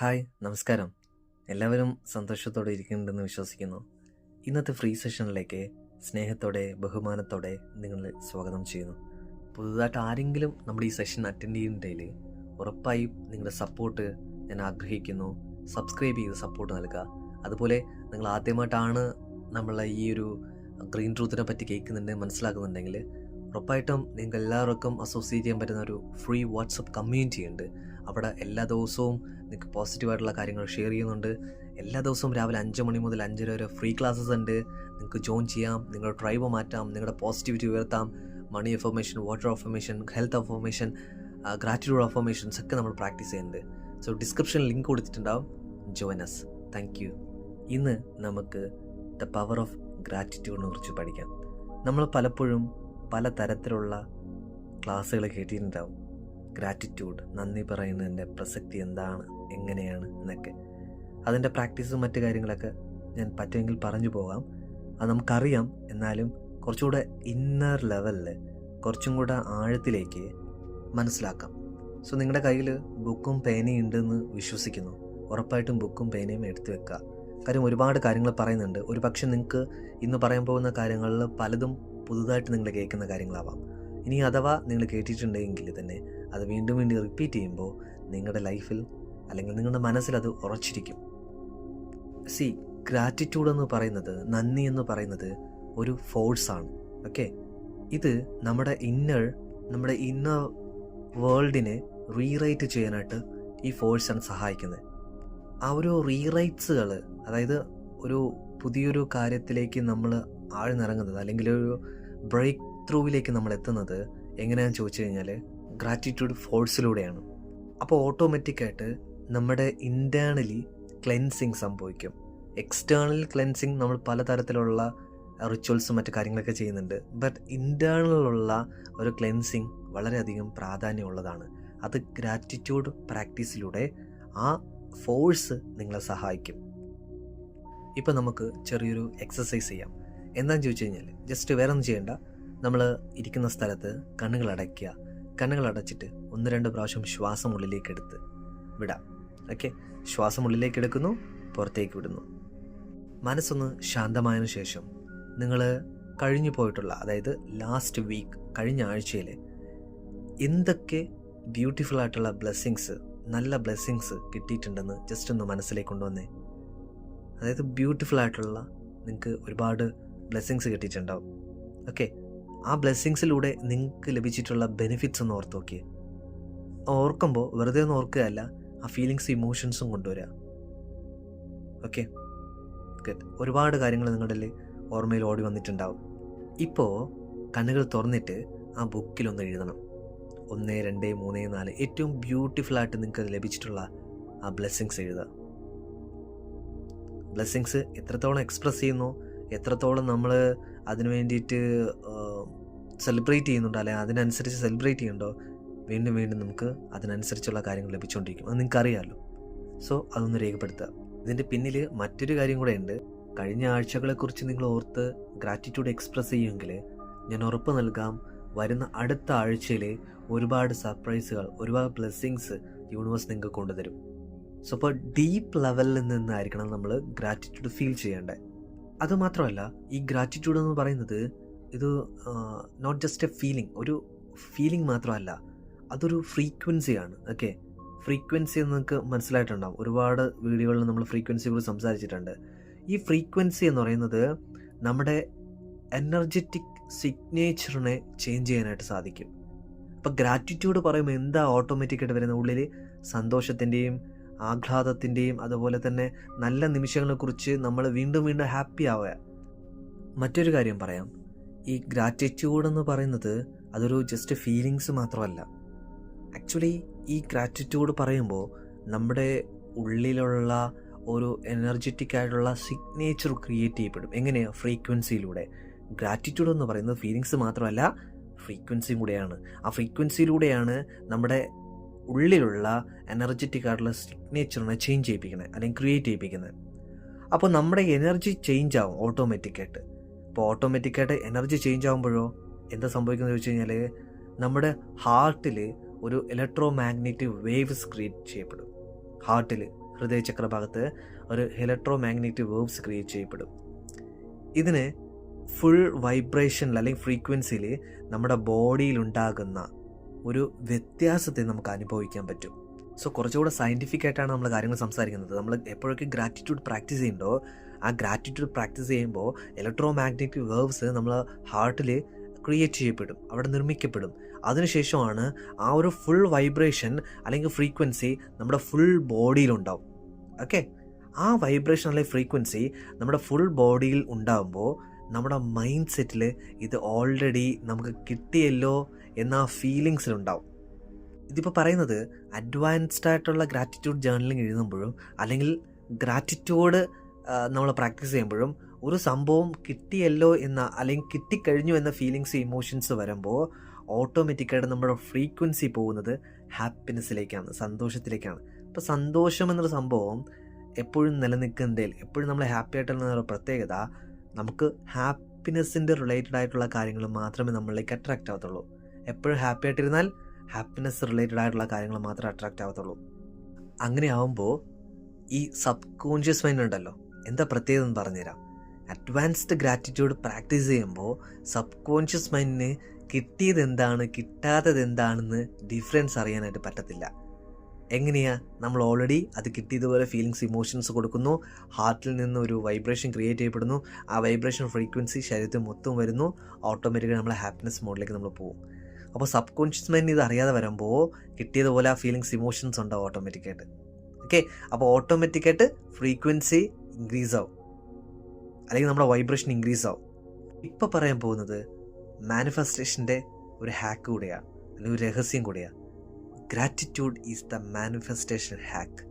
Hi നമസ്കാരം. എല്ലാവരും സന്തോഷത്തോടെ ഇരിക്കുന്നുണ്ടെന്ന് വിശ്വസിക്കുന്നു. ഇന്നത്തെ ഫ്രീ സെഷനിലേക്ക് സ്നേഹത്തോടെ ബഹുമാനത്തോടെ നിങ്ങളെ സ്വാഗതം ചെയ്യുന്നു. പുതുതായിട്ട് ആരെങ്കിലും നമ്മുടെ ഈ സെഷൻ അറ്റൻഡ് ചെയ്യുന്നുണ്ടെങ്കിൽ ഉറപ്പായും നിങ്ങളുടെ സപ്പോർട്ട് ഞാൻ ആഗ്രഹിക്കുന്നു. സബ്സ്ക്രൈബ് ചെയ്ത് സപ്പോർട്ട് നൽകുക. അതുപോലെ നിങ്ങൾ ആദ്യമായിട്ടാണ് നമ്മളെ ഈ ഒരു ഗ്രീൻ ട്രൂത്തിനെ പറ്റി കേൾക്കുന്നുണ്ട് മനസ്സിലാക്കുന്നുണ്ടെങ്കിൽ ഉറപ്പായിട്ടും നിങ്ങൾക്ക് എല്ലാവർക്കും അസോസിയേറ്റ് ചെയ്യാൻ പറ്റുന്ന ഒരു ഫ്രീ വാട്സപ്പ് കമ്മ്യൂണിറ്റി ഉണ്ട് അവിടെ എല്ലാ ദിവസവും നിങ്ങൾക്ക് പോസിറ്റീവായിട്ടുള്ള കാര്യങ്ങൾ ഷെയർ ചെയ്യുന്നുണ്ട്. എല്ലാ ദിവസവും രാവിലെ അഞ്ച് മണി മുതൽ അഞ്ചര വരെ ഫ്രീ ക്ലാസ്സസ് ഉണ്ട്. നിങ്ങൾക്ക് ജോയിൻ ചെയ്യാം നിങ്ങളുടെ ട്രൈബ് മാറ്റാം നിങ്ങളുടെ positivity ഉയർത്താം. Money affirmation water affirmation health affirmation gratitude affirmations ഒക്കെ നമ്മൾ പ്രാക്ടീസ് ചെയ്യുന്നുണ്ട്. സോ ഡിസ്ക്രിപ്ഷൻ ലിങ്ക് കൊടുത്തിട്ടുണ്ടാവും. ജോയിനസ് താങ്ക് യു ഇന്ന് നമുക്ക് ദ പവർ ഓഫ് ഗ്രാറ്റിറ്റ്യൂഡിനെ കുറിച്ച് പഠിക്കാം. നമ്മൾ പലപ്പോഴും പല തരത്തിലുള്ള ക്ലാസ്സുകൾ കേട്ടിട്ടുണ്ടാവും. ഗ്രാറ്റിറ്റ്യൂഡ് നന്ദി പറയുന്നതിന്റെ പ്രസക്തി എന്താണ് എങ്ങനെയാണ് എന്നൊക്കെ. അതിന്റെ പ്രാക്ടീസും മറ്റു കാര്യങ്ങളൊക്കെ ഞാൻ പറ്റുമെങ്കിൽ പറഞ്ഞു പോകാം. അത് നമുക്കറിയാം. എന്നാലും കുറച്ചുകൂടെ ഇന്നർ ലെവലിൽ കുറച്ചും കൂടെ ആഴത്തിലേക്ക് മനസ്സിലാക്കാം. സോ നിങ്ങളുടെ കയ്യിൽ ബുക്കും പേനയും ഉണ്ടെന്ന് വിശ്വസിക്കുന്നു. ഉറപ്പായിട്ടും ബുക്കും പേനയും എടുത്തു വെക്കുക. കാര്യം ഒരുപാട് കാര്യങ്ങൾ പറയുന്നുണ്ട്. ഒരു പക്ഷെ നിങ്ങൾക്ക് ഇന്ന് പറയാൻ പോകുന്ന കാര്യങ്ങളിൽ പലതും പുതുതായിട്ട് നിങ്ങൾ കേൾക്കുന്ന കാര്യങ്ങളാവാം. ഇനി അഥവാ നിങ്ങൾ കേട്ടിട്ടുണ്ടെങ്കിൽ തന്നെ അത് വീണ്ടും വീണ്ടും റിപ്പീറ്റ് ചെയ്യുമ്പോൾ നിങ്ങളുടെ ലൈഫിൽ അല്ലെങ്കിൽ നിങ്ങളുടെ മനസ്സിൽ അത് ഉറച്ചിരിക്കും. സി ഗ്രാറ്റിറ്റ്യൂഡ് എന്ന് പറയുന്നത് നന്ദി എന്ന് പറയുന്നത് ഒരു ഫോഴ്സാണ് ഓക്കെ ഇത് നമ്മുടെ ഇന്നർ നമ്മുടെ ഇന്നർ വേൾഡിനെ റീറൈറ്റ് ചെയ്യാനായിട്ട് ഈ ഫോഴ്സാണ് സഹായിക്കുന്നത്. ആ ഒരു റീറൈറ്റ്സുകൾ അതായത് ഒരു പുതിയൊരു കാര്യത്തിലേക്ക് നമ്മൾ ആഴ്ന്നിറങ്ങുന്നത് അല്ലെങ്കിൽ ഒരു ബ്രേക്ക് ത്രൂവിലേക്ക് നമ്മൾ എത്തുന്നത് എങ്ങനെയാണെന്ന് ചോദിച്ചു കഴിഞ്ഞാൽ ഗ്രാറ്റിറ്റ്യൂഡ് ഫോഴ്സിലൂടെയാണ് അപ്പോൾ ഓട്ടോമാറ്റിക്കായിട്ട് നമ്മുടെ ഇന്റേർണലി ക്ലെൻസിങ് സംഭവിക്കും. എക്സ്റ്റേണൽ ക്ലെൻസിങ് നമ്മൾ പലതരത്തിലുള്ള റിച്വൽസും മറ്റു കാര്യങ്ങളൊക്കെ ചെയ്യുന്നുണ്ട്. ബട്ട് ഇന്റേർണലുള്ള ഒരു ക്ലെൻസിങ് വളരെയധികം പ്രാധാന്യമുള്ളതാണ്. അത് ഗ്രാറ്റിറ്റ്യൂഡ് പ്രാക്ടീസിലൂടെ ആ ഫോഴ്സ് നിങ്ങളെ സഹായിക്കും. ഇപ്പം നമുക്ക് ചെറിയൊരു എക്സസൈസ് ചെയ്യാം. എന്താണെന്ന് ചോദിച്ചു കഴിഞ്ഞാൽ ജസ്റ്റ് വേറെ ഒന്നും ചെയ്യേണ്ട. നമ്മൾ ഇരിക്കുന്ന സ്ഥലത്ത് കണ്ണുകൾ അടയ്ക്കുക കണ്ണുകൾ അടച്ചിട്ട് ഒന്ന് രണ്ട് പ്രാവശ്യം ശ്വാസം ഉള്ളിലേക്ക് എടുത്ത് വിടാം. ഓക്കെ ശ്വാസം ഉള്ളിലേക്ക് എടുക്കുന്നു പുറത്തേക്ക് വിടുന്നു. മനസ്സൊന്ന് ശാന്തമായതിനു ശേഷം നിങ്ങൾ കഴിഞ്ഞു പോയിട്ടുള്ള അതായത് ലാസ്റ്റ് വീക്ക് കഴിഞ്ഞ ആഴ്ചയിൽ എന്തൊക്കെ ബ്യൂട്ടിഫുൾ ആയിട്ടുള്ള ബ്ലെസ്സിങ്സ് നല്ല ബ്ലെസ്സിങ്സ് കിട്ടിയിട്ടുണ്ടെന്ന് ജസ്റ്റ് ഒന്ന് മനസ്സിലേക്ക് കൊണ്ടുവന്നേ. അതായത് ബ്യൂട്ടിഫുൾ ആയിട്ടുള്ള നിങ്ങൾക്ക് ഒരുപാട് ബ്ലെസ്സിങ്സ് കിട്ടിയിട്ടുണ്ടാവും. ഓക്കെ ആ ബ്ലെസ്സിങ്സിലൂടെ നിങ്ങൾക്ക് ലഭിച്ചിട്ടുള്ള ബെനിഫിറ്റ്സ് ഒന്ന് ഓർത്ത് നോക്കിയേ. ഓർക്കുമ്പോൾ വെറുതെ ഒന്ന് ഓർക്കുകയല്ല ആ ഫീലിങ്സ് ഇമോഷൻസും കൊണ്ടുവരിക ഓക്കെ? ഗുഡ്. ഒരുപാട് കാര്യങ്ങൾ നിങ്ങളുടെ ഓർമ്മയിൽ ഓടി വന്നിട്ടുണ്ടാവും. ഇപ്പോൾ കണ്ണുകൾ തുറന്നിട്ട് ആ ബുക്കിലൊന്ന് എഴുതണം. ഒന്ന് രണ്ട് മൂന്ന് നാല് ഏറ്റവും ബ്യൂട്ടിഫുൾ ആയിട്ട് നിങ്ങൾക്ക് ലഭിച്ചിട്ടുള്ള ആ ബ്ലെസ്സിങ്സ് എഴുതുക. ബ്ലെസ്സിങ്സ് എത്രത്തോളം എക്സ്പ്രസ് ചെയ്യുന്നു എത്രത്തോളം നമ്മൾ അതിന് വേണ്ടിയിട്ട് സെലിബ്രേറ്റ് ചെയ്യുന്നുണ്ടോ അല്ലെങ്കിൽ അതിനനുസരിച്ച് സെലിബ്രേറ്റ് ചെയ്യുന്നുണ്ടോ വീണ്ടും വീണ്ടും നമുക്ക് അതിനനുസരിച്ചുള്ള കാര്യങ്ങൾ ലഭിച്ചുകൊണ്ടിരിക്കും. അത് നിങ്ങൾക്ക് അറിയാമല്ലോ സോ അതൊന്ന് രേഖപ്പെടുത്തുക. ഇതിന്റെ പിന്നിൽ മറ്റൊരു കാര്യം കൂടെ ഉണ്ട്. കഴിഞ്ഞ ആഴ്ചകളെക്കുറിച്ച് നിങ്ങൾ ഓർത്ത് ഗ്രാറ്റിറ്റ്യൂഡ് എക്സ്പ്രസ് ചെയ്യുമെങ്കിൽ ഞാൻ ഉറപ്പ് നൽകാം വരുന്ന അടുത്ത ആഴ്ചയിൽ ഒരുപാട് സർപ്രൈസുകൾ ഒരുപാട് ബ്ലെസ്സിങ്സ് യൂണിവേഴ്സ് നിങ്ങൾക്ക് കൊണ്ടുതരും. സോ അപ്പോൾ ഡീപ്പ് ലെവലിൽ നിന്നായിരിക്കണം നമ്മൾ ഗ്രാറ്റിറ്റ്യൂഡ് ഫീൽ ചെയ്യേണ്ടത്. അതുമാത്രമല്ല ഈ ഗ്രാറ്റിറ്റ്യൂഡ് എന്ന് പറയുന്നത് ഇത് നോട്ട് ജസ്റ്റ് എ ഫീലിംഗ് ഒരു ഫീലിംഗ് മാത്രമല്ല അതൊരു ഫ്രീക്വൻസിയാണ് ഓക്കെ ഫ്രീക്വൻസി നിങ്ങൾക്ക് മനസ്സിലായിട്ടുണ്ടാവും. ഒരുപാട് വീഡിയോകളിൽ നമ്മൾ ഫ്രീക്വൻസിയെ കുറിച്ച് സംസാരിച്ചിട്ടുണ്ട്. ഈ ഫ്രീക്വൻസി എന്ന് പറയുന്നത് നമ്മുടെ എനർജറ്റിക് സിഗ്നേച്ചറിനെ ചേഞ്ച് ചെയ്യാനായിട്ട് സാധിക്കും. അപ്പോൾ ഗ്രാറ്റിറ്റ്യൂഡ് പറയുമ്പോൾ എന്താ ഓട്ടോമാറ്റിക്കായിട്ട് വരുന്ന ഉള്ളിൽ സന്തോഷത്തിന്റെയും ആഹ്ലാദത്തിന്റെയും അതുപോലെ തന്നെ നല്ല നിമിഷങ്ങളെക്കുറിച്ച് നമ്മൾ വീണ്ടും വീണ്ടും ഹാപ്പി ആവുക. മറ്റൊരു കാര്യം പറയാം. ഈ ഗ്രാറ്റിറ്റ്യൂഡ് എന്ന് പറയുന്നത് അതൊരു ജസ്റ്റ് ഫീലിങ്സ് മാത്രമല്ല. ആക്ച്വലി ഈ ഗ്രാറ്റിറ്റ്യൂഡ് പറയുമ്പോൾ നമ്മുടെ ഉള്ളിലുള്ള ഒരു എനർജറ്റിക് ആയിട്ടുള്ള സിഗ്നേച്ചർ ക്രിയേറ്റ് ചെയ്യപ്പെടും. എങ്ങനെയാണ് ഫ്രീക്വൻസിയിലൂടെ ഗ്രാറ്റിറ്റ്യൂഡ് എന്ന് പറയുന്നത് ഫീലിങ്സ് മാത്രമല്ല ഫ്രീക്വൻസിയും കൂടെയാണ്. ആ ഫ്രീക്വൻസിയിലൂടെയാണ് നമ്മുടെ ഉള്ളിലുള്ള എനർജറ്റിക് ആയിട്ടുള്ള സിഗ്നേച്ചറിനെ ചേഞ്ച് ചെയ്യിപ്പിക്കുന്നത് അല്ലെങ്കിൽ ക്രിയേറ്റ് ചെയ്യിപ്പിക്കുന്നത്. അപ്പോൾ നമ്മുടെ എനർജി ചേഞ്ച് ആവും ഓട്ടോമാറ്റിക്കായിട്ട് അപ്പോൾ ഓട്ടോമാറ്റിക്കായിട്ട് എനർജി ചേഞ്ച് ആകുമ്പോഴോ എന്താ സംഭവിക്കുന്നത് ചോദിച്ചു കഴിഞ്ഞാൽ നമ്മുടെ ഹാർട്ടിൽ ഒരു ഇലക്ട്രോ മാഗ്നറ്റിക് വേവ്സ് ക്രിയേറ്റ് ചെയ്യപ്പെടും ഹാർട്ടിൽ ഹൃദയചക്ര ഭാഗത്ത് ഒരു ഇലക്ട്രോ മാഗ്നറ്റിക് വേവ്സ് ക്രിയേറ്റ് ചെയ്യപ്പെടും. ഇതിന് ഫുൾ വൈബ്രേഷനിൽ അല്ലെങ്കിൽ ഫ്രീക്വൻസിയിൽ നമ്മുടെ ബോഡിയിൽ ഉണ്ടാകുന്ന ഒരു വ്യത്യാസത്തെ നമുക്ക് അനുഭവിക്കാൻ പറ്റും. സോ കുറച്ചുകൂടെ സയന്റിഫിക് ആയിട്ടാണ് നമ്മൾ കാര്യങ്ങൾ സംസാരിക്കുന്നത്. നമ്മൾ എപ്പോഴൊക്കെ ഗ്രാറ്റിറ്റ്യൂഡ് പ്രാക്ടീസ് ചെയ്യുന്നുണ്ടോ ആ ഗ്രാറ്റിറ്റ്യൂഡ് പ്രാക്ടീസ് ചെയ്യുമ്പോൾ ഇലക്ട്രോ മാഗ്നറ്റിക് വേവ്സ് നമ്മൾ ഹാർട്ടിൽ ക്രിയേറ്റ് ചെയ്യപ്പെടും അവിടെ നിർമ്മിക്കപ്പെടും. അതിനുശേഷമാണ് ആ ഒരു ഫുൾ വൈബ്രേഷൻ അല്ലെങ്കിൽ ഫ്രീക്വൻസി നമ്മുടെ ഫുൾ ബോഡിയിലുണ്ടാവും ഓക്കെ ആ വൈബ്രേഷൻ അല്ലെങ്കിൽ ഫ്രീക്വൻസി നമ്മുടെ ഫുൾ ബോഡിയിൽ ഉണ്ടാകുമ്പോൾ നമ്മുടെ മൈൻഡ് സെറ്റിൽ ഇത് ഓൾറെഡി നമുക്ക് കിട്ടിയല്ലോ എന്ന ഫീലിങ്സിലുണ്ടാവും ഇതിപ്പോൾ പറയുന്നത് അഡ്വാൻസ്ഡ് ആയിട്ടുള്ള ഗ്രാറ്റിറ്റ്യൂഡ് ജേർണലിംഗ് എഴുതുമ്പോഴും അല്ലെങ്കിൽ ഗ്രാറ്റിറ്റ്യൂഡ് നമ്മൾ പ്രാക്ടീസ് ചെയ്യുമ്പോഴും ഒരു സംഭവം കിട്ടിയല്ലോ എന്ന അല്ലെങ്കിൽ കിട്ടിക്കഴിഞ്ഞു എന്ന ഫീലിങ്സ് ഇമോഷൻസ് വരുമ്പോൾ ഓട്ടോമാറ്റിക്കായിട്ട് നമ്മുടെ ഫ്രീക്വൻസി പോകുന്നത് ഹാപ്പിനെസ്സിലേക്കാണ് സന്തോഷത്തിലേക്കാണ്. അപ്പോൾ സന്തോഷം എന്നൊരു സംഭവം എപ്പോഴും നിലനിൽക്കുന്നതിൽ എപ്പോഴും നമ്മൾ ഹാപ്പി ആയിട്ടുള്ള ഒരു പ്രത്യേകത നമുക്ക് ഹാപ്പിനെസ്സിന്റെ റിലേറ്റഡ് ആയിട്ടുള്ള കാര്യങ്ങൾ മാത്രമേ നമ്മളിലേക്ക് അട്രാക്റ്റ് ആവത്തുള്ളൂ. എപ്പോഴും ഹാപ്പി ആയിട്ടിരുന്നാൽ ഹാപ്പിനെസ് റിലേറ്റഡ് ആയിട്ടുള്ള കാര്യങ്ങൾ മാത്രമേ അട്രാക്റ്റ് ആവത്തുള്ളൂ. അങ്ങനെ ആവുമ്പോൾ ഈ സബ് കോൺഷ്യസ് മൈൻഡ് ഉണ്ടല്ലോ എന്താ പ്രത്യേകത എന്ന് പറഞ്ഞുതരാം. അഡ്വാൻസ്ഡ് ഗ്രാറ്റിറ്റ്യൂഡ് പ്രാക്ടീസ് ചെയ്യുമ്പോൾ സബ് കോൺഷ്യസ് മൈൻഡിന് കിട്ടിയത് എന്താണ് കിട്ടാത്തത് എന്താണെന്ന് ഡിഫറൻസ് അറിയാനായിട്ട് പറ്റത്തില്ല. എങ്ങനെയാ? നമ്മൾ ഓൾറെഡി അത് കിട്ടിയതുപോലെ ഫീലിങ്സ് ഇമോഷൻസ് കൊടുക്കുന്നു. ഹാർട്ടിൽ നിന്ന് ഒരു വൈബ്രേഷൻ ക്രിയേറ്റ് ചെയ്യപ്പെടുന്നു. ആ വൈബ്രേഷൻ ഫ്രീക്വൻസി ശരീരത്തിൽ മൊത്തം വരുന്നു. ഓട്ടോമാറ്റിക്കലി നമ്മളെ ഹാപ്പിനെസ് മോഡിലേക്ക് നമ്മൾ പോകും. അപ്പോൾ സബ് കോൺഷ്യസ് മൈൻഡ് ഇത് അറിയാതെ വരുമ്പോൾ കിട്ടിയതുപോലെ ആ ഫീലിങ്സ് ഇമോഷൻസ് ഉണ്ടാവും ഓട്ടോമാറ്റിക്കായിട്ട് ഓക്കെ അപ്പോൾ ഓട്ടോമാറ്റിക്കായിട്ട് ഫ്രീക്വൻസി ഇൻക്രീസ് ആവും. അല്ലെങ്കിൽ നമ്മുടെ വൈബ്രേഷൻ ഇൻക്രീസ് ആവും. ഇപ്പോൾ പറയാൻ പോകുന്നത് മാനിഫെസ്റ്റേഷന്റെ ഒരു ഹാക്ക് കൂടെയാണ് അല്ലെങ്കിൽ ഒരു രഹസ്യം കൂടെയാണ് gratitude is the manifestation hack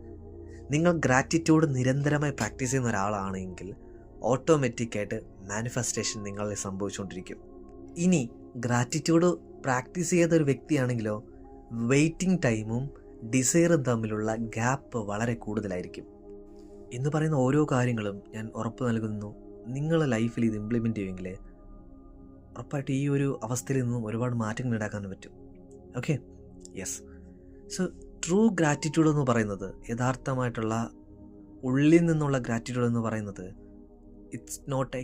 നിങ്ങൾ ഗ്രാറ്റിറ്റ്യൂഡ് നിരന്തരമായി പ്രാക്ടീസ് ചെയ്യുന്ന ഒരാളാണെങ്കിൽ ഓട്ടോമാറ്റിക്കായിട്ട് മാനിഫെസ്റ്റേഷൻ നിങ്ങളിൽ സംഭവിച്ചുകൊണ്ടിരിക്കും. ഇനി ഗ്രാറ്റിറ്റ്യൂഡ് പ്രാക്ടീസ് ചെയ്ത ഒരു വ്യക്തിയാണെങ്കിലോ വെയിറ്റിംഗ് ടൈമും ഡിസൈറും തമ്മിലുള്ള ഗ്യാപ്പ് വളരെ കൂടുതലായിരിക്കും. എന്ന് പറയുന്ന ഓരോ കാര്യങ്ങളും ഞാൻ ഉറപ്പ് നൽകുന്നു. നിങ്ങളുടെ ലൈഫിൽ ഇത് ഇംപ്ലിമെന്റ് ചെയ്യുമെങ്കിൽ ഉറപ്പായിട്ട് ഈ ഒരു അവസ്ഥയിൽ നിന്നും ഒരുപാട് മാറ്റങ്ങൾ ഉണ്ടാക്കാൻ പറ്റും. Okay yes so true gratitude എന്ന് പറയുന്നത് യഥാർത്ഥമായിട്ടുള്ള ഉള്ളിൽ നിന്നുള്ള ഗ്രാറ്റിറ്റ്യൂഡ് എന്ന് പറയുന്നത് ഇറ്റ്സ് നോട്ട് എ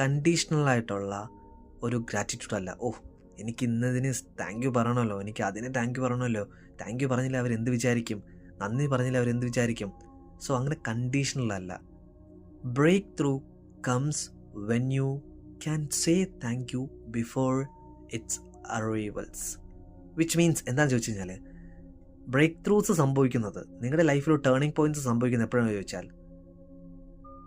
കണ്ടീഷണൽ ആയിട്ടുള്ള ഒരു ഗ്രാറ്റിറ്റ്യൂഡ് അല്ല. ഓ എനിക്ക് ഇന്നതിന് താങ്ക് യു പറയണമല്ലോ. എനിക്ക് അതിനെ താങ്ക് യു പറയണമല്ലോ. താങ്ക് യു പറഞ്ഞില്ല അവരെന്ത് വിചാരിക്കും? നന്ദി പറഞ്ഞില്ല അവരെന്ത് വിചാരിക്കും? സോ അങ്ങനെ കണ്ടീഷണൽ അല്ല. Breakthrough comes when you can say thank you before its arrivals which means എന്താണെന്ന് ചോദിച്ചു കഴിഞ്ഞാൽ ബ്രേക്ക് ത്രൂസ് സംഭവിക്കുന്നത് നിങ്ങളുടെ ലൈഫിൽ ടേണിംഗ് പോയിന്റ്സ് സംഭവിക്കുന്നത് എപ്പോഴാണെന്ന് ചോദിച്ചാൽ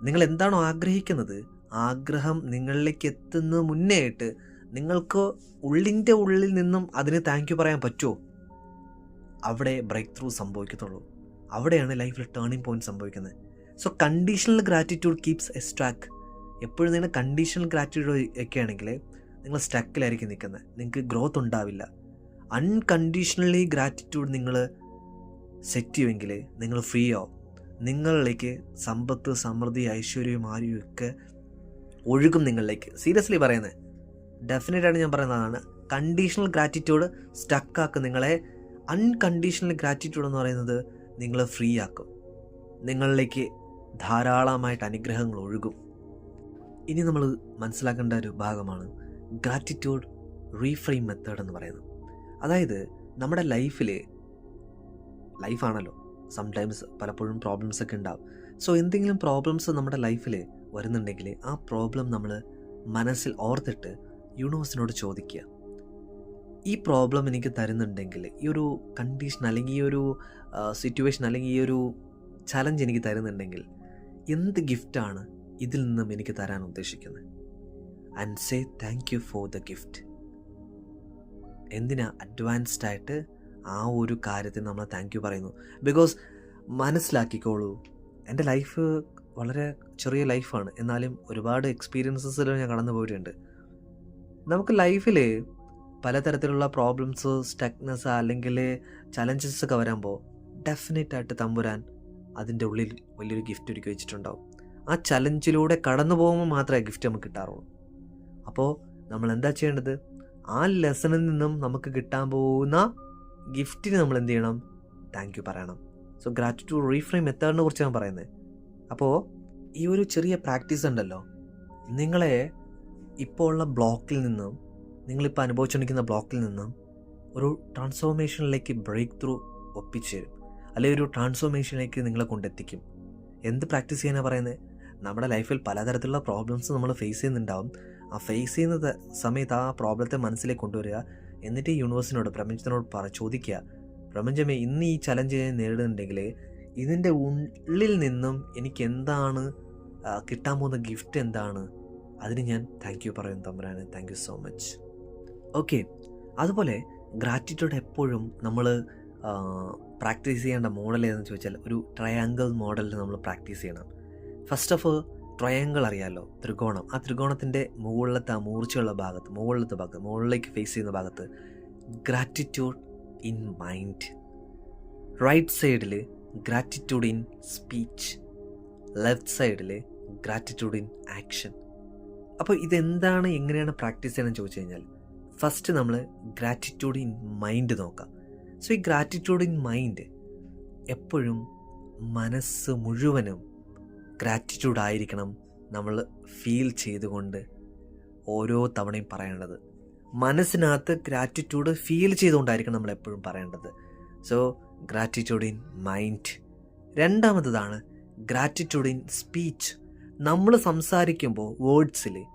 നിങ്ങൾ എന്താണോ ആഗ്രഹിക്കുന്നത് ആഗ്രഹം നിങ്ങളിലേക്ക് എത്തുന്ന മുന്നേ ആയിട്ട് നിങ്ങൾക്ക് ഉള്ളിന്റെ ഉള്ളിൽ നിന്നും അതിന് താങ്ക് യു പറയാൻ പറ്റുമോ? അവിടെ ബ്രേക്ക് ത്രൂ സംഭവിക്കത്തുള്ളൂ. അവിടെയാണ് ലൈഫിൽ ടേണിംഗ് പോയിന്റ് സംഭവിക്കുന്നത്. So conditional gratitude keeps a track എപ്പോഴും നിങ്ങൾ കണ്ടീഷണൽ ഗ്രാറ്റിറ്റ്യൂഡ് ഒക്കെ ആണെങ്കിൽ നിങ്ങൾ സ്ട്രക്കിലായിരിക്കും നിൽക്കുന്നത്. നിങ്ങൾക്ക് ഗ്രോത്ത് ഉണ്ടാവില്ല. അൺകണ്ടീഷണലി ഗ്രാറ്റിറ്റ്യൂഡ് നിങ്ങൾ സെറ്റ് ചെയ്യുമെങ്കിൽ നിങ്ങൾ ഫ്രീ ആവും. നിങ്ങളിലേക്ക് സമ്പത്ത് സമൃദ്ധി ഐശ്വര്യവും ആരും ഒക്കെ ഒഴുകും നിങ്ങളിലേക്ക്. സീരിയസ്ലി പറയുന്നത് ഡെഫിനറ്റായിട്ട് ഞാൻ പറയുന്നതാണ് കണ്ടീഷണൽ ഗ്രാറ്റിറ്റ്യൂഡ് സ്റ്റക്കാക്കും നിങ്ങളെ. അൺകണ്ടീഷണൽ ഗ്രാറ്റിറ്റ്യൂഡ് എന്ന് പറയുന്നത് നിങ്ങളെ ഫ്രീ ആക്കും. നിങ്ങളിലേക്ക് ധാരാളമായിട്ട് അനുഗ്രഹങ്ങൾ ഒഴുകും. ഇനി നമ്മൾ മനസ്സിലാക്കേണ്ട ഒരു ഭാഗമാണ് ഗ്രാറ്റിറ്റ്യൂഡ് റീഫ്രെയിം മെത്തേഡ് എന്ന് പറയുന്നത്. അതായത് നമ്മുടെ ലൈഫിൽ ലൈഫാണല്ലോ സംടൈംസ് പലപ്പോഴും പ്രോബ്ലംസ് ഒക്കെ ഉണ്ടാവും. സോ എന്തെങ്കിലും പ്രോബ്ലംസ് നമ്മുടെ ലൈഫിൽ വരുന്നുണ്ടെങ്കിൽ ആ പ്രോബ്ലം നമ്മൾ മനസ്സിൽ ഓർത്തിട്ട് യൂണിവേഴ്സിനോട് ചോദിക്കുക. ഈ പ്രോബ്ലം എനിക്ക് തരുന്നുണ്ടെങ്കിൽ ഈ ഒരു കണ്ടീഷൻ അല്ലെങ്കിൽ ഈ ഒരു സിറ്റുവേഷൻ അല്ലെങ്കിൽ ഈ ഒരു ചലഞ്ച് എനിക്ക് തരുന്നുണ്ടെങ്കിൽ എന്ത് ഗിഫ്റ്റാണ് ഇതിൽ നിന്നും എനിക്ക് തരാൻ ഉദ്ദേശിക്കുന്നത്? And say thank you for the gift എന്തിനാ അഡ്വാൻസ്ഡ് ആയിട്ട് ആ ഒരു കാര്യത്തിന് നമ്മൾ താങ്ക് യു പറയുന്നു? ബിക്കോസ് മനസ്സിലാക്കിക്കോളൂ എന്റെ ലൈഫ് വളരെ ചെറിയ ലൈഫാണ്. എന്നാലും ഒരുപാട് എക്സ്പീരിയൻസസിൽ ഞാൻ കടന്നു പോയിട്ടുണ്ട്. നമുക്ക് ലൈഫിൽ പലതരത്തിലുള്ള പ്രോബ്ലംസ് സ്റ്റക്നെസ് അല്ലെങ്കിൽ ചലഞ്ചസ് ഒക്കെ വരുമ്പോൾ ഡെഫിനറ്റ് ആയിട്ട് തമ്പുരാൻ അതിന്റെ ഉള്ളിൽ വലിയൊരു ഗിഫ്റ്റ് ഒരുക്കി വെച്ചിട്ടുണ്ടാവും. ആ ചലഞ്ചിലൂടെ കടന്നു പോകുമ്പോൾ മാത്രമേ ഗിഫ്റ്റ് നമുക്ക് കിട്ടാറുള്ളൂ. അപ്പോൾ നമ്മൾ എന്താ ചെയ്യേണ്ടത്? ആ ലെസണിൽ നിന്നും നമുക്ക് കിട്ടാൻ പോകുന്ന ഗിഫ്റ്റിന് നമ്മൾ എന്ത് ചെയ്യണം? താങ്ക് യു പറയണം. സോ ഗ്രാറ്റിറ്റ്യൂഡ് റീഫ്രെയിം മെത്തേഡിനെ കുറിച്ച് ഞാൻ പറയുന്നത്. അപ്പോൾ ഈ ഒരു ചെറിയ പ്രാക്ടീസ് ഉണ്ടല്ലോ. നിങ്ങളെ ഇപ്പോൾ ഉള്ള ബ്ലോക്കിൽ നിന്നും നിങ്ങളിപ്പോൾ അനുഭവിച്ചുകൊണ്ടിരിക്കുന്ന ബ്ലോക്കിൽ നിന്നും ഒരു ട്രാൻസ്ഫോർമേഷനിലേക്ക് ബ്രേക്ക് ത്രൂ. ഒപ്പിച്ചേരും അല്ലെങ്കിൽ ഒരു ട്രാൻസ്ഫോർമേഷനിലേക്ക് നിങ്ങളെ കൊണ്ടെത്തിക്കും. എന്ത് പ്രാക്ടീസ് ചെയ്യാനാണ് പറയുന്നത് നമ്മുടെ ലൈഫിൽ പലതരത്തിലുള്ള പ്രോബ്ലംസ് നമ്മൾ ഫേസ് ചെയ്യുന്നുണ്ടാവും. ആ ഫേസ് ചെയ്യുന്ന സമയത്ത് ആ പ്രോബ്ലത്തെ മനസ്സിലേക്ക് കൊണ്ടുവരിക എന്നിട്ട് ഈ യൂണിവേഴ്സിനോട് പ്രപഞ്ചത്തിനോട് പറ ചോദിക്കുക. പ്രപഞ്ചമേ ഇന്ന് ഈ ചലഞ്ച് നേരിടുന്നുണ്ടെങ്കിൽ ഇതിന്റെ ഉള്ളിൽ നിന്നും എനിക്ക് എന്താണ് കിട്ടാൻ പോകുന്ന ഗിഫ്റ്റ് എന്താണ് അതിന് ഞാൻ താങ്ക് യു പറയും തമ്പുരാന്. Thank you so much okay അതുപോലെ ഗ്രാറ്റിറ്റ്യൂഡ് എപ്പോഴും നമ്മൾ പ്രാക്ടീസ് ചെയ്യേണ്ട മോഡൽ ഏതെന്ന് ചോദിച്ചാൽ ഒരു ട്രയാങ്കിൾ മോഡലിൽ നമ്മൾ പ്രാക്ടീസ് ചെയ്യണം. ഫസ്റ്റ് ഓഫ് ട്രയാങ്കിൾ അറിയാമല്ലോ ത്രികോണം. ആ ത്രികോണത്തിന്റെ മുകളിലത്തെ ആ മൂർച്ചയുള്ള ഭാഗത്ത് മുകളിലത്തെ ഭാഗത്ത് മുകളിലേക്ക് ഫേസ് ചെയ്യുന്ന ഭാഗത്ത് ഗ്രാറ്റിറ്റ്യൂഡ് ഇൻ മൈൻഡ് റൈറ്റ് സൈഡിൽ ഗ്രാറ്റിറ്റ്യൂഡ് ഇൻ സ്പീച്ച് ലെഫ്റ്റ് സൈഡിൽ ഗ്രാറ്റിറ്റ്യൂഡ് ഇൻ ആക്ഷൻ അപ്പോൾ ഇതെന്താണ് എങ്ങനെയാണ് പ്രാക്ടീസ് ചെയ്യണമെന്ന് ചോദിച്ചു കഴിഞ്ഞാൽ ഫസ്റ്റ് നമ്മൾ ഗ്രാറ്റിറ്റ്യൂഡ് ഇൻ മൈൻഡ് നോക്കാം. സോ ഈ ഗ്രാറ്റിറ്റ്യൂഡ് ഇൻ മൈൻഡ് എപ്പോഴും മനസ്സ് മുഴുവനും ഗ്രാറ്റിറ്റ്യൂഡ് ആയിരിക്കണം നമ്മൾ ഫീൽ ചെയ്തുകൊണ്ട് ഓരോ തവണയും പറയേണ്ടത്. മനസ്സിനകത്ത് ഗ്രാറ്റിറ്റ്യൂഡ് ഫീൽ ചെയ്തുകൊണ്ടായിരിക്കണം നമ്മൾ എപ്പോഴും പറയേണ്ടത്. സോ ഗ്രാറ്റിറ്റ്യൂഡ് ഇൻ മൈൻഡ് രണ്ടാമത്തതാണ് ഗ്രാറ്റിറ്റ്യൂഡ് ഇൻ സ്പീച്ച് നമ്മൾ സംസാരിക്കുമ്പോൾ വേർഡ്സിൽ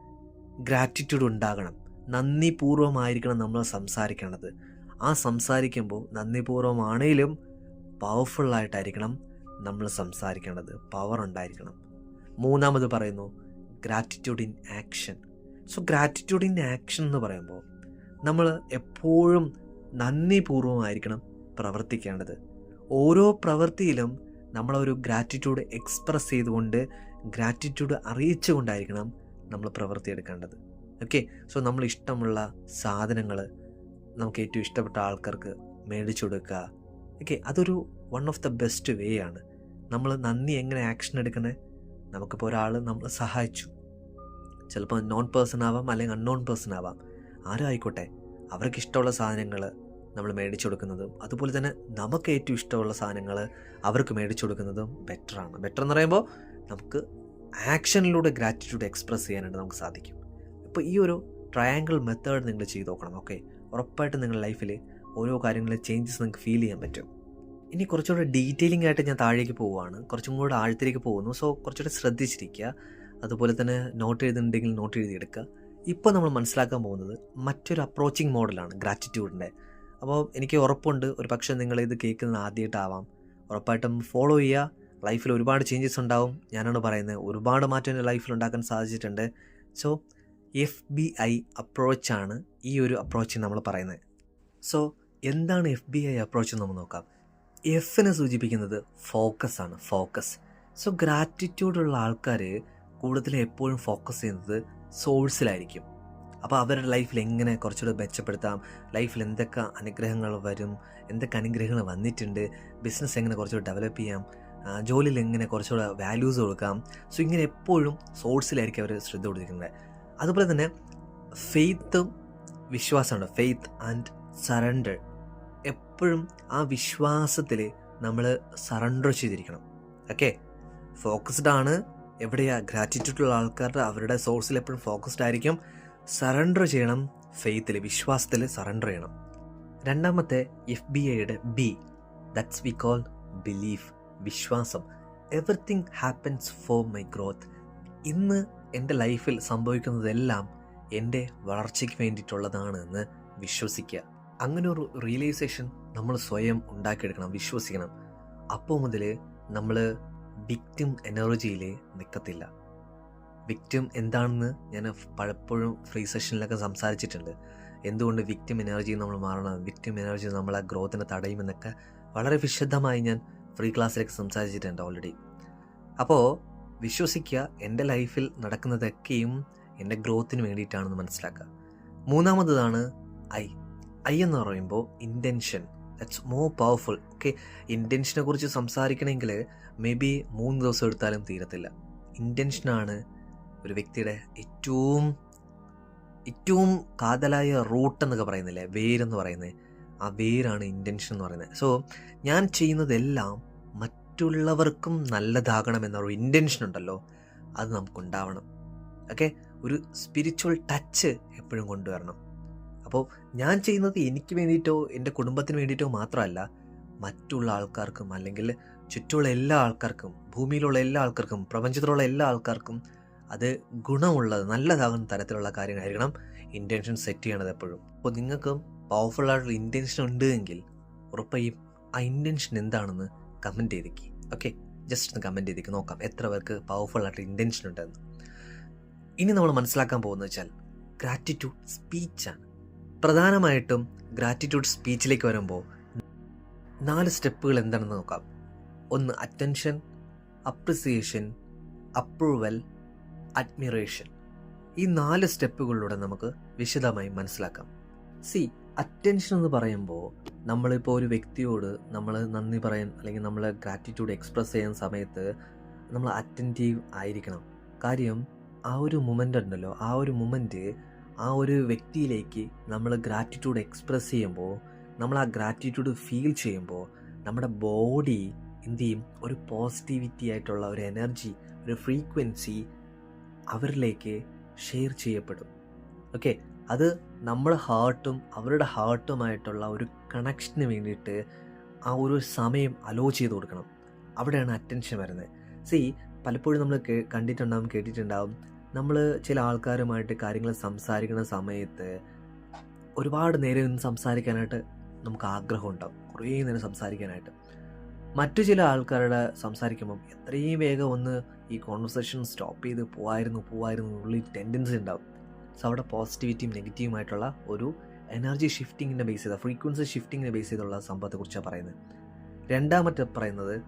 ഗ്രാറ്റിറ്റ്യൂഡ് ഉണ്ടാകണം. നന്ദിപൂർവമായിരിക്കണം നമ്മൾ സംസാരിക്കേണ്ടത് ആ സംസാരിക്കുമ്പോൾ നന്ദിപൂർവമാണെങ്കിലും പവർഫുള്ളായിട്ടായിരിക്കണം നമ്മൾ സംസാരിക്കേണ്ടത് പവർ ഉണ്ടായിരിക്കണം. മൂന്നാമത് പറയുന്നു gratitude in action so gratitude in action എന്ന് പറയുമ്പോൾ നമ്മൾ എപ്പോഴും നന്ദിപൂർവമായിരിക്കണം പ്രവർത്തിക്കേണ്ടത്. ഓരോ പ്രവൃത്തിയിലും നമ്മളൊരു ഗ്രാറ്റിറ്റ്യൂഡ് എക്സ്പ്രസ് ചെയ്തുകൊണ്ട് ഗ്രാറ്റിറ്റ്യൂഡ് അറിയിച്ചുകൊണ്ടായിരിക്കണം നമ്മൾ പ്രവൃത്തിയെടുക്കേണ്ടത് ഓക്കെ സോ നമ്മൾ ഇഷ്ടമുള്ള സാധനങ്ങൾ നമുക്ക് ഏറ്റവും ഇഷ്ടപ്പെട്ട ആൾക്കാർക്ക് മേടിച്ചു കൊടുക്കുക. ഓക്കെ അതൊരു one of the best way ആണ്. നമ്മൾ നന്ദി എങ്ങനെ ആക്ഷൻ എടുക്കണേ? നമുക്കിപ്പോൾ ഒരാൾ നമ്മൾ സഹായിച്ചു. ചിലപ്പോൾ നോൺ പേഴ്സൺ ആവാം അല്ലെങ്കിൽ അൺനോൺ പേഴ്സൺ ആവാം. ആരും ആയിക്കോട്ടെ അവർക്ക് ഇഷ്ടമുള്ള സാധനങ്ങൾ നമ്മൾ മേടിച്ചു കൊടുക്കുന്നതും അതുപോലെ തന്നെ നമുക്ക് ഏറ്റവും ഇഷ്ടമുള്ള സാധനങ്ങൾ അവർക്ക് മേടിച്ചു കൊടുക്കുന്നതും ബെറ്ററാണ് ബെറ്റർ എന്ന് പറയുമ്പോൾ നമുക്ക് ആക്ഷനിലൂടെ ഗ്രാറ്റിറ്റ്യൂഡ് എക്സ്പ്രസ് ചെയ്യാനായിട്ട് നമുക്ക് സാധിക്കും. അപ്പോൾ ഈ ഒരു ട്രയാങ്കിൾ മെത്തേഡ് നിങ്ങൾ ചെയ്ത് നോക്കണം ഓക്കെ ഉറപ്പായിട്ടും നിങ്ങളുടെ ലൈഫിൽ ഓരോ കാര്യങ്ങളിലെ ചേഞ്ചസ് നിങ്ങൾക്ക് ഫീൽ ചെയ്യാൻ പറ്റും. ഇനി കുറച്ചുകൂടെ ഡീറ്റെയിലിംഗ് ആയിട്ട് ഞാൻ താഴേക്ക് പോവുകയാണ്. കുറച്ചും കൂടെ ആഴത്തിലേക്ക് പോകുന്നു. സോ കുറച്ചുകൂടെ ശ്രദ്ധിച്ചിരിക്കുക. അതുപോലെ തന്നെ നോട്ട് എഴുതുന്നുണ്ടെങ്കിൽ നോട്ട് എഴുതിയെടുക്കുക. ഇപ്പോൾ നമ്മൾ മനസ്സിലാക്കാൻ പോകുന്നത് മറ്റൊരു അപ്രോച്ചിങ് മോഡലാണ് ഗ്രാറ്റിറ്റ്യൂഡിന്റെ അപ്പോൾ എനിക്ക് ഉറപ്പുണ്ട് ഒരു പക്ഷേ നിങ്ങൾ ഇത് കേൾക്കുന്നത് ആദ്യമായിട്ടാവാം. ഉറപ്പായിട്ടും ഫോളോ ചെയ്യുക. ലൈഫിൽ ഒരുപാട് ചേഞ്ചസ് ഉണ്ടാവും. ഞാനാണ് പറയുന്നത്. ഒരുപാട് മാറ്റം എന്റെ ലൈഫിൽ ഉണ്ടാക്കാൻ സാധിച്ചിട്ടുണ്ട്. സോ എഫ് ബി ഐ അപ്രോച്ചാണ് ഈ ഒരു അപ്രോച്ച് നമ്മൾ പറയുന്നത്. സോ എന്താണ് എഫ് ബി ഐ അപ്രോച്ച് നമ്മൾ നോക്കാം. എഫിനെ സൂചിപ്പിക്കുന്നത് ഫോക്കസ് ആണ്. ഫോക്കസ് സോ ഗ്രാറ്റിറ്റ്യൂഡുള്ള ആൾക്കാർ കൂടുതൽ എപ്പോഴും ഫോക്കസ് ചെയ്യുന്നത് സോഴ്സിലായിരിക്കും അപ്പോൾ അവരുടെ ലൈഫിൽ എങ്ങനെ കുറച്ചുകൂടെ മെച്ചപ്പെടുത്താം? ലൈഫിൽ എന്തൊക്കെ അനുഗ്രഹങ്ങൾ വരും? എന്തൊക്കെ അനുഗ്രഹങ്ങൾ വന്നിട്ടുണ്ട്? ബിസിനസ് എങ്ങനെ കുറച്ചുകൂടെ ഡെവലപ്പ് ചെയ്യാം? ജോലിയിൽ എങ്ങനെ കുറച്ചുകൂടെ വാല്യൂസ് കൊടുക്കാം? സോ ഇങ്ങനെ എപ്പോഴും സോഴ്സിലായിരിക്കും അവർ ശ്രദ്ധ കൊടുത്തിരിക്കുന്നത്. അതുപോലെ തന്നെ ഫെയ്ത്തും വിശ്വാസമാണ്. ഫെയ്ത്ത് ആൻഡ് സറണ്ടർ എപ്പോഴും ആ വിശ്വാസത്തിൽ നമ്മൾ സറണ്ടർ ചെയ്തിരിക്കണം. ഓക്കെ ഫോക്കസ്ഡ് ആണ്. എവിടെയാ? ഗ്രാറ്റിറ്റ്യൂഡുള്ള ആൾക്കാരുടെ അവരുടെ സോഴ്സിൽ എപ്പോഴും ഫോക്കസ്ഡ് ആയിരിക്കും. സറണ്ടർ ചെയ്യണം ഫെയ്ത്തിൽ വിശ്വാസത്തിൽ സറണ്ടർ ചെയ്യണം. രണ്ടാമത്തെ എഫ് ബി ഐയുടെ B that's we call belief വിശ്വാസം. Everything happens for my growth. ഇന്ന് എന്റെ ലൈഫിൽ സംഭവിക്കുന്നതെല്ലാം എന്റെ വളർച്ചയ്ക്ക് വേണ്ടിയിട്ടുള്ളതാണ് എന്ന് വിശ്വസിക്കുക. അങ്ങനെ ഒരു റിയലൈസേഷൻ നമ്മൾ സ്വയം ഉണ്ടാക്കിയെടുക്കണം വിശ്വസിക്കണം. അപ്പോൾ മുതൽ നമ്മൾ വിക്റ്റിം എനർജിയിൽ നിൽക്കത്തില്ല വിക്റ്റിം എന്താണെന്ന് ഞാൻ പലപ്പോഴും ഫ്രീ സെഷനിലൊക്കെ സംസാരിച്ചിട്ടുണ്ട്. എന്തുകൊണ്ട് വിക്റ്റിം എനർജി നമ്മൾ മാറണം? വിക്റ്റിം എനർജി നമ്മളെ ഗ്രോത്തിനെ തടയുമെന്നൊക്കെ വളരെ വിശദമായി ഞാൻ ഫ്രീ ക്ലാസ്സിലേക്ക് സംസാരിച്ചിട്ടുണ്ട് ഓൾറെഡി അപ്പോൾ വിശ്വസിക്കുക എന്റെ ലൈഫിൽ നടക്കുന്നതൊക്കെയും എന്റെ ഗ്രോത്തിന് വേണ്ടിയിട്ടാണെന്ന് മനസ്സിലാക്കുക. മൂന്നാമതാണ് ഐ ഐ എന്ന് പറയുമ്പോൾ intention that's more powerful okay ഇന്റൻഷനെ കുറിച്ച് സംസാരിക്കണമെങ്കിൽ മേ ബി മൂന്ന് ദിവസം എടുത്താലും തീരത്തില്ല. ഇന്റൻഷനാണ് ഒരു വ്യക്തിയുടെ ഏറ്റവും ഏറ്റവും കാതലായ റൂട്ട് എന്നൊക്കെ പറയുന്നില്ലേ? വേരെന്ന് പറയുന്നത്. ആ വേരാണ് ഇന്റൻഷൻ എന്ന് പറയുന്നത്. സോ ഞാൻ ചെയ്യുന്നതെല്ലാം മറ്റുള്ളവർക്കും നല്ലതാകണം എന്നൊരു ഇന്റൻഷൻ ഉണ്ടല്ലോ. അത് നമുക്കുണ്ടാവണം. ഓക്കെ ഒരു സ്പിരിച്വൽ ടച്ച് എപ്പോഴും കൊണ്ടുവരണം. അപ്പോൾ ഞാൻ ചെയ്യുന്നത് എനിക്ക് വേണ്ടിയിട്ടോ എന്റെ കുടുംബത്തിന് വേണ്ടിയിട്ടോ മാത്രമല്ല മറ്റുള്ള ആൾക്കാർക്കും അല്ലെങ്കിൽ ചുറ്റുമുള്ള എല്ലാ ആൾക്കാർക്കും ഭൂമിയിലുള്ള എല്ലാ ആൾക്കാർക്കും പ്രപഞ്ചത്തിലുള്ള എല്ലാ ആൾക്കാർക്കും അത് ഗുണമുള്ളത് നല്ലതാകുന്ന തരത്തിലുള്ള കാര്യങ്ങളായിരിക്കണം ഇന്റൻഷൻ സെറ്റ് ചെയ്യണത് എപ്പോഴും. അപ്പോൾ നിങ്ങൾക്കും പവർഫുൾ ആയിട്ടുള്ള ഇന്റൻഷൻ ഉണ്ട് എങ്കിൽ ഉറപ്പായും ആ ഇന്റൻഷൻ എന്താണെന്ന് കമന്റ് ചെയ്തേക്ക്. ഓക്കെ ജസ്റ്റ് ഒന്ന് കമന്റ് ചെയ്തേക്ക്. നോക്കാം എത്ര പേർക്ക് പവർഫുൾ ആയിട്ട് ഇന്റൻഷൻ ഉണ്ടെന്ന്. ഇനി നമ്മൾ മനസ്സിലാക്കാൻ പോകുന്നത് വെച്ചാൽ ഗ്രാറ്റിറ്റ്യൂഡ് സ്പീച്ചാണ് പ്രധാനമായിട്ടും ഗ്രാറ്റിറ്റ്യൂഡ് സ്പീച്ചിലേക്ക് വരുമ്പോൾ നാല് സ്റ്റെപ്പുകൾ എന്താണെന്ന് നോക്കാം. ഒന്ന് അറ്റൻഷൻ അപ്രിസിയേഷൻ അപ്രൂവൽ അഡ്മിറേഷൻ. ഈ നാല് സ്റ്റെപ്പുകളിലൂടെ നമുക്ക് വിശദമായി മനസ്സിലാക്കാം. സി അറ്റൻഷൻ എന്ന് പറയുമ്പോൾ നമ്മളിപ്പോൾ ഒരു വ്യക്തിയോട് നമ്മൾ നന്ദി പറയാൻ അല്ലെങ്കിൽ നമ്മൾ ഗ്രാറ്റിറ്റ്യൂഡ് എക്സ്പ്രസ് ചെയ്യുന്ന സമയത്ത് നമ്മൾ അറ്റന്റീവ് ആയിരിക്കണം. കാര്യം ആ ഒരു മൊമെന്റ് ഉണ്ടല്ലോ ആ ഒരു മൊമെന്റ് ആ ഒരു വ്യക്തിയിലേക്ക് നമ്മൾ ഗ്രാറ്റിറ്റ്യൂഡ് എക്സ്പ്രസ് ചെയ്യുമ്പോൾ നമ്മൾ ആ ഗ്രാറ്റിറ്റ്യൂഡ് ഫീൽ ചെയ്യുമ്പോൾ നമ്മുടെ ബോഡി എന്ത് ചെയ്യും? ഒരു പോസിറ്റിവിറ്റി ആയിട്ടുള്ള ഒരു എനർജി ഒരു ഫ്രീക്വൻസി അവരിലേക്ക് ഷെയർ ചെയ്യപ്പെടും. ഓക്കെ അത് നമ്മുടെ ഹാർട്ടും അവരുടെ ഹാർട്ടുമായിട്ടുള്ള ഒരു കണക്ഷന് വേണ്ടിയിട്ട് ആ ഒരു സമയം അലോ ചെയ്ത് കൊടുക്കണം. അവിടെയാണ് അറ്റൻഷൻ വരുന്നത്. സി പലപ്പോഴും നമ്മൾ കണ്ടിട്ടുണ്ടാവും കേട്ടിട്ടുണ്ടാവും. നമ്മൾ ചില ആൾക്കാരുമായിട്ട് കാര്യങ്ങൾ സംസാരിക്കുന്ന സമയത്ത് ഒരുപാട് നേരം നിന്ന് സംസാരിക്കാനായിട്ട് നമുക്ക് ആഗ്രഹം ഉണ്ടാവും. കുറേ നേരം സംസാരിക്കാനായിട്ട്. മറ്റു ചില ആൾക്കാരുടെ സംസാരിക്കുമ്പം എത്രയും വേഗം ഒന്ന് ഈ കോൺവെർസേഷൻ സ്റ്റോപ്പ് ചെയ്ത് പോവായിരുന്നു പോവായിരുന്നു ഉള്ളിൽ ടെൻഡൻസി ഉണ്ടാവും. സോ അവിടെ പോസിറ്റിവിറ്റിയും നെഗറ്റീവുമായിട്ടുള്ള ഒരു എനർജി ഷിഫ്റ്റിങ്ങിനെ ബേസ് ചെയ്ത ഫ്രീക്വൻസി ഷിഫ്റ്റിങ്ങിനെ ബേസ് ചെയ്തുള്ള സംഭവത്തെക്കുറിച്ചാണ് പറയുന്നത്. രണ്ടാമത്തെ പറയുന്നത്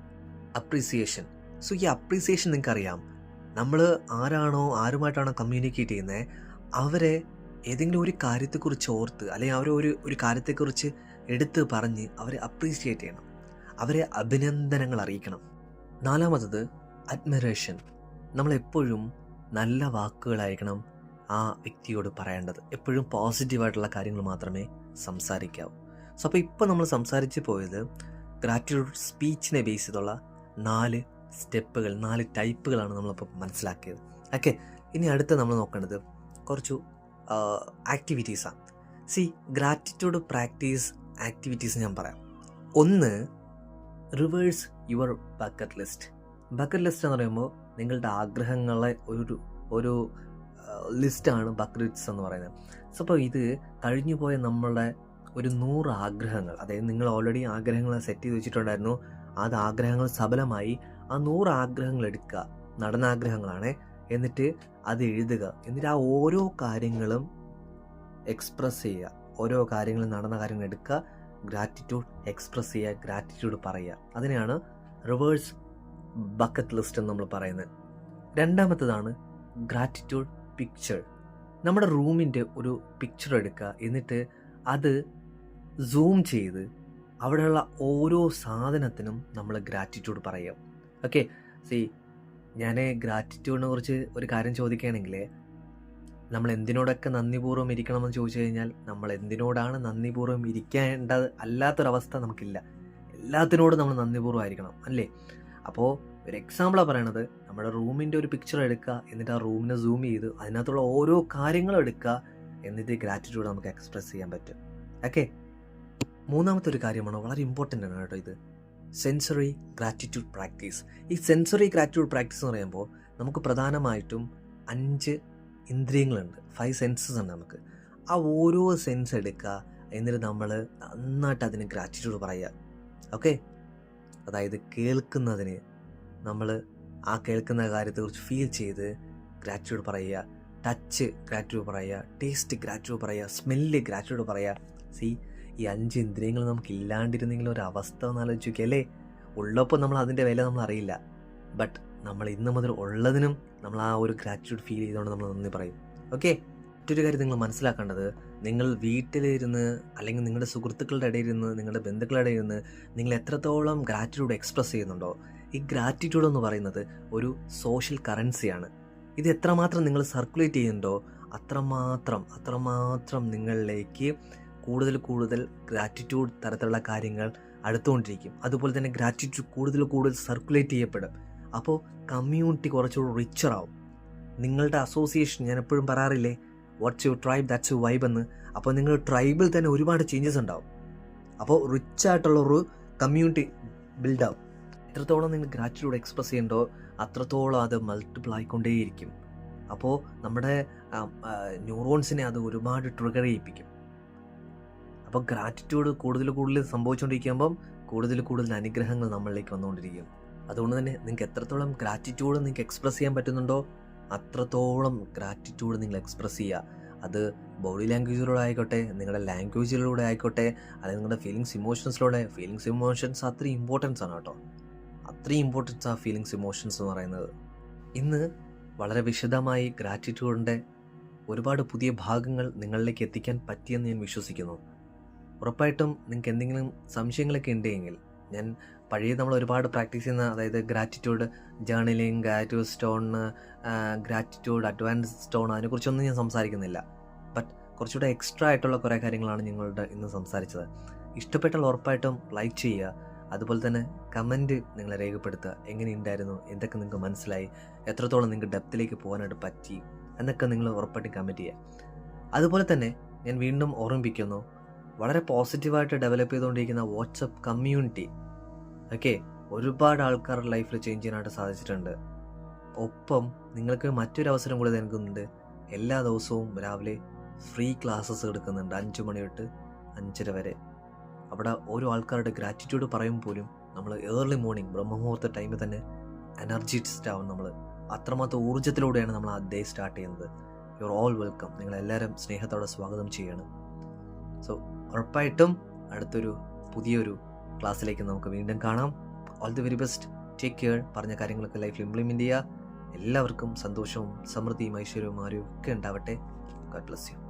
അപ്രീസിയേഷൻ സോ ഈ അപ്രീസിയേഷൻ നിങ്ങൾക്കറിയാം. നമ്മൾ ആരാണോ ആരുമായിട്ടാണോ കമ്മ്യൂണിക്കേറ്റ് ചെയ്യുന്നത് അവരെ ഏതെങ്കിലും ഒരു കാര്യത്തെക്കുറിച്ച് ഓർത്ത് അല്ലെങ്കിൽ അവരെ ഒരു ഒരു കാര്യത്തെക്കുറിച്ച് എടുത്ത് പറഞ്ഞ് അവരെ അപ്രീസിയേറ്റ് ചെയ്യണം. അവരെ അഭിനന്ദനങ്ങൾ അറിയിക്കണം. നാലാമത്തത് അഡ്മിറേഷൻ നമ്മളെപ്പോഴും നല്ല വാക്കുകളായിരിക്കണം ആ വ്യക്തിയോട് പറയേണ്ടത്. എപ്പോഴും പോസിറ്റീവായിട്ടുള്ള കാര്യങ്ങൾ മാത്രമേ സംസാരിക്കാവൂ. സോ അപ്പോൾ ഇപ്പോൾ നമ്മൾ സംസാരിച്ച് പോയത് ഗ്രാറ്റിറ്റ്യൂഡ് സ്പീച്ചിനെ ബേസ് ചെയ്തുള്ള നാല് സ്റ്റെപ്പുകൾ നാല് ടൈപ്പുകളാണ് നമ്മളിപ്പോൾ മനസ്സിലാക്കിയത്. ഓക്കെ ഇനി അടുത്ത നമ്മൾ നോക്കേണ്ടത് കുറച്ചു ആക്ടിവിറ്റീസാണ് സി ഗ്രാറ്റിറ്റ്യൂഡ് പ്രാക്ടീസ് ആക്ടിവിറ്റീസ് ഞാൻ പറയാം. ഒന്ന് reverse your bucket list bucket list എന്ന് പറയുമ്പോൾ നിങ്ങളുടെ ആഗ്രഹങ്ങളെ ഒരു ഒരു ലിസ്റ്റാണ് ബക്കറ്റ് എന്ന് പറയുന്നത്. സോ അപ്പോൾ ഇത് കഴിഞ്ഞു പോയ നമ്മളുടെ ഒരു നൂറ് ആഗ്രഹങ്ങൾ അതായത് നിങ്ങൾ ഓൾറെഡി ആഗ്രഹങ്ങൾ സെറ്റ് ചെയ്ത് വെച്ചിട്ടുണ്ടായിരുന്നു അത് ആഗ്രഹങ്ങൾ സഫലമായി ആ നൂറ് ആഗ്രഹങ്ങൾ എടുക്കുക നടനാഗ്രഹങ്ങളാണ് എന്നിട്ട് അത് എഴുതുക. എന്നിട്ട് ആ ഓരോ കാര്യങ്ങളും എക്സ്പ്രസ് ചെയ്യുക. ഓരോ കാര്യങ്ങളും നടന്ന കാര്യങ്ങൾ എടുക്കുക ഗ്രാറ്റിറ്റ്യൂഡ് എക്സ്പ്രസ് ചെയ്യുക ഗ്രാറ്റിറ്റ്യൂഡ് പറയുക. അതിനെയാണ് റിവേഴ്സ് ബക്കറ്റ് ലിസ്റ്റ് എന്ന് നമ്മൾ പറയുന്നത്. രണ്ടാമത്തതാണ് ഗ്രാറ്റിറ്റ്യൂഡ് പിക്ചർ നമ്മുടെ റൂമിന്റെ ഒരു പിക്ചർ എടുക്കുക. എന്നിട്ട് അത് സൂം ചെയ്ത് അവിടെയുള്ള ഓരോ സാധനത്തിനും നമ്മൾ ഗ്രാറ്റിറ്റ്യൂഡ് പറയാം ഓക്കെ സി ഞാൻ ഗ്രാറ്റിറ്റ്യൂഡിനെ കുറിച്ച് ഒരു കാര്യം ചോദിക്കുകയാണെങ്കിൽ നമ്മൾ എന്തിനോടൊക്കെ നന്ദിപൂർവം ഇരിക്കണമെന്ന് ചോദിച്ചു കഴിഞ്ഞാൽ നമ്മൾ എന്തിനോടാണ് നന്ദിപൂർവം ഇരിക്കേണ്ടത് അല്ലാത്തൊരവസ്ഥ നമുക്കില്ല. എല്ലാത്തിനോടും നമ്മൾ നന്ദിപൂർവം ആയിരിക്കണം. അല്ലേ? അപ്പോൾ ഒരു എക്സാമ്പിളാണ് പറയണത് നമ്മുടെ റൂമിന്റെ ഒരു പിക്ചർ എടുക്കുക എന്നിട്ട് ആ റൂമിനെ സൂം ചെയ്ത് അതിനകത്തുള്ള ഓരോ കാര്യങ്ങളും എടുക്കുക എന്നിട്ട് ഗ്രാറ്റിറ്റ്യൂഡ് നമുക്ക് എക്സ്പ്രസ് ചെയ്യാൻ പറ്റും. ഓക്കെ മൂന്നാമത്തെ ഒരു കാര്യമാണ് വളരെ ഇമ്പോർട്ടന്റ് ആണ് കേട്ടോ ഇത്. സെൻസറി ഗ്രാറ്റിറ്റ്യൂഡ് പ്രാക്ടീസ് ഈ സെൻസറി ഗ്രാറ്റിറ്റ്യൂഡ് പ്രാക്ടീസ് എന്ന് പറയുമ്പോൾ നമുക്ക് പ്രധാനമായിട്ടും അഞ്ച് ഇന്ദ്രിയങ്ങളുണ്ട്. ഫൈവ് സെൻസസ് ഉണ്ട് നമുക്ക്. ആ ഓരോ സെൻസ് എടുക്കുക എന്നിട്ട് നമ്മൾ നന്നായിട്ട് അതിന് ഗ്രാറ്റിറ്റ്യൂഡ് പറയുക. ഓക്കെ അതായത് കേൾക്കുന്നതിന് നമ്മൾ ആ കേൾക്കുന്ന കാര്യത്തെക്കുറിച്ച് ഫീൽ ചെയ്ത് ഗ്രാറ്റ്യൂഡ് പറയുക ടച്ച് ഗ്രാറ്റ്യൂഡ് പറയുക ടേസ്റ്റ് ഗ്രാറ്റ്യൂഡ് പറയുക സ്മെല്ല് ഗ്രാറ്റ്യൂഡ് പറയുക. സി ഈ അഞ്ച് ഇന്ദ്രിയങ്ങൾ നമുക്ക് ഇല്ലാണ്ടിരുന്നെങ്കിൽ ഒരു അവസ്ഥ ഒന്ന് ആലോചിക്കുക അല്ലേ? ഉള്ളപ്പോൾ നമ്മൾ അതിന്റെ വില നമ്മൾ അറിയില്ല. ബട്ട് നമ്മൾ ഇന്ന് മുതൽ ഉള്ളതിനും നമ്മൾ ആ ഒരു ഗ്രാറ്റ്യൂഡ് ഫീൽ ചെയ്തുകൊണ്ട് നമ്മൾ നന്ദി പറയും. ഓക്കെ മറ്റൊരു കാര്യം നിങ്ങൾ മനസ്സിലാക്കേണ്ടത് നിങ്ങൾ വീട്ടിലിരുന്ന് അല്ലെങ്കിൽ നിങ്ങളുടെ സുഹൃത്തുക്കളുടെ ഇടയിൽ ഇരുന്ന് നിങ്ങളുടെ ബന്ധുക്കളുടെ ഇടയിൽ ഇരുന്ന് നിങ്ങൾ എത്രത്തോളം ഗ്രാറ്റിറ്റ്യൂഡ് എക്സ്പ്രസ് ചെയ്യുന്നുണ്ടോ? ഈ ഗ്രാറ്റിറ്റ്യൂഡ് എന്ന് പറയുന്നത് ഒരു സോഷ്യൽ കറൻസിയാണ് ഇത് എത്രമാത്രം നിങ്ങൾ സർക്കുലേറ്റ് ചെയ്യുന്നുണ്ടോ അത്രമാത്രം അത്രമാത്രം നിങ്ങളിലേക്ക് കൂടുതൽ കൂടുതൽ ഗ്രാറ്റിറ്റ്യൂഡ് തരത്തിലുള്ള കാര്യങ്ങൾ അടുത്തുകൊണ്ടിരിക്കും. അതുപോലെ തന്നെ ഗ്രാറ്റിറ്റ്യൂഡ് കൂടുതൽ കൂടുതൽ സർക്കുലേറ്റ് ചെയ്യപ്പെടും. അപ്പോൾ കമ്മ്യൂണിറ്റി കുറച്ചുകൂടി റിച്ചറാവും നിങ്ങളുടെ അസോസിയേഷൻ ഞാൻ എപ്പോഴും പറയാറില്ലേ what's your tribe that's you vibe എന്ന്. അപ്പോൾ നിങ്ങൾ ട്രൈബിൽ തന്നെ ഒരുപാട് ചേഞ്ചസ് ഉണ്ടാവും. അപ്പോൾ റിച്ച് ആയിട്ടുള്ള ഒരു കമ്മ്യൂണിറ്റി ബിൽഡാവും എത്രത്തോളം നിങ്ങൾ ഗ്രാറ്റിറ്റ്യൂഡ് എക്സ്പ്രസ് ചെയ്യണ്ടോ അത്രത്തോളം അത് മൾട്ടിപ്പിൾ ആയിക്കൊണ്ടേയിരിക്കും. അപ്പോൾ നമ്മുടെ ന്യൂറോൺസിനെ അത് ഒരുപാട് ട്രിഗർ ചെയ്യിപ്പിക്കും. അപ്പോൾ ഗ്രാറ്റിറ്റ്യൂഡ് കൂടുതൽ കൂടുതൽ സംഭവിച്ചുകൊണ്ടിരിക്കുമ്പം കൂടുതൽ കൂടുതൽ അനുഗ്രഹങ്ങൾ നമ്മളിലേക്ക് വന്നുകൊണ്ടിരിക്കും അതുകൊണ്ട് തന്നെ നിങ്ങൾക്ക് എത്രത്തോളം ഗ്രാറ്റിറ്റ്യൂഡ് നിങ്ങൾക്ക് എക്സ്പ്രസ് ചെയ്യാൻ പറ്റുന്നുണ്ടോ അത്രത്തോളം ഗ്രാറ്റിറ്റ്യൂഡ് നിങ്ങൾ എക്സ്പ്രസ് ചെയ്യുക. അത് ബോഡി ലാംഗ്വേജിലൂടെ ആയിക്കോട്ടെ നിങ്ങളുടെ ലാംഗ്വേജിലൂടെ ആയിക്കോട്ടെ അല്ലെങ്കിൽ നിങ്ങളുടെ ഫീലിങ്സ് ഇമോഷൻസിലൂടെ ഫീലിങ്സ് ഇമോഷൻസ് അത്രയും ഇമ്പോർട്ടൻസ് ആണ് കേട്ടോ. അത്രയും ഇമ്പോർട്ടൻസ് ആ ഫീലിങ്സ് ഇമോഷൻസ് എന്ന് പറയുന്നത്. ഇന്ന് വളരെ വിശദമായി ഗ്രാറ്റിറ്റ്യൂഡിന്റെ ഒരുപാട് പുതിയ ഭാഗങ്ങൾ നിങ്ങളിലേക്ക് എത്തിക്കാൻ പറ്റിയെന്ന് ഞാൻ വിശ്വസിക്കുന്നു. ഉറപ്പായിട്ടും നിങ്ങൾക്ക് എന്തെങ്കിലും സംശയങ്ങളൊക്കെ ഉണ്ടെങ്കിൽ ഞാൻ പഴയ നമ്മൾ ഒരുപാട് പ്രാക്ടീസ് ചെയ്യുന്ന അതായത് gratitude journaling gratitude stone gratitude advance stone അതിനെക്കുറിച്ചൊന്നും ഞാൻ സംസാരിക്കുന്നില്ല. ബട്ട് കുറച്ചുകൂടെ എക്സ്ട്രാ ആയിട്ടുള്ള കുറേ കാര്യങ്ങളാണ് നിങ്ങളുടെ ഇന്ന് സംസാരിച്ചത്. ഇഷ്ടപ്പെട്ടാൽ ഉറപ്പായിട്ടും ലൈക്ക് ചെയ്യുക. അതുപോലെ തന്നെ കമന്റ് നിങ്ങളെ രേഖപ്പെടുത്തുക. എങ്ങനെയുണ്ടായിരുന്നു? എന്തൊക്കെ നിങ്ങൾക്ക് മനസ്സിലായി? എത്രത്തോളം നിങ്ങൾക്ക് ഡെപ്തിലേക്ക് പോകാനായിട്ട് പറ്റി? എന്നൊക്കെ നിങ്ങൾ ഉറപ്പായിട്ടും കമന്റ് ചെയ്യുക. അതുപോലെ തന്നെ ഞാൻ വീണ്ടും ഓർമ്മിപ്പിക്കുന്നു വളരെ പോസിറ്റീവായിട്ട് ഡെവലപ്പ് ചെയ്തുകൊണ്ടിരിക്കുന്ന വാട്സപ്പ് കമ്മ്യൂണിറ്റി ഓക്കെ ഒരുപാട് ആൾക്കാരുടെ ലൈഫിൽ ചേഞ്ച് ചെയ്യാനായിട്ട് സാധിച്ചിട്ടുണ്ട്. ഒപ്പം നിങ്ങൾക്ക് മറ്റൊരു അവസരം കൂടി നൽകുന്നുണ്ട്. എല്ലാ ദിവസവും രാവിലെ ഫ്രീ ക്ലാസ്സസ് എടുക്കുന്നുണ്ട് അഞ്ച് മണി തൊട്ട് അഞ്ചര വരെ. അവിടെ ഓരോ ആൾക്കാരുടെ ഗ്രാറ്റിറ്റ്യൂഡ് പറയും പോലും നമ്മൾ ഏർലി മോർണിംഗ് ബ്രഹ്മമുഹൂർത്ത ടൈമിൽ തന്നെ എനർജിസ്റ്റ് ആവും നമ്മൾ അത്രമാത്രം ഊർജത്തിലൂടെയാണ് നമ്മൾ ആ ഡേ സ്റ്റാർട്ട് ചെയ്യുന്നത്. യു ആർ ഓൾ വെൽക്കം നിങ്ങളെല്ലാവരും സ്നേഹത്തോടെ സ്വാഗതം ചെയ്യണം. സോ ഉറപ്പായിട്ടും അടുത്തൊരു പുതിയൊരു ക്ലാസ്സിലേക്ക് നമുക്ക് വീണ്ടും കാണാം. All the very best take care പറഞ്ഞ കാര്യങ്ങളൊക്കെ ലൈഫിൽ ഇംപ്ലിമെന്റ് ചെയ്യുക. എല്ലാവർക്കും സന്തോഷവും സമൃദ്ധിയും ഐശ്വര്യവും ആരോഗ്യം ഒക്കെ ഉണ്ടാവട്ടെ. God bless you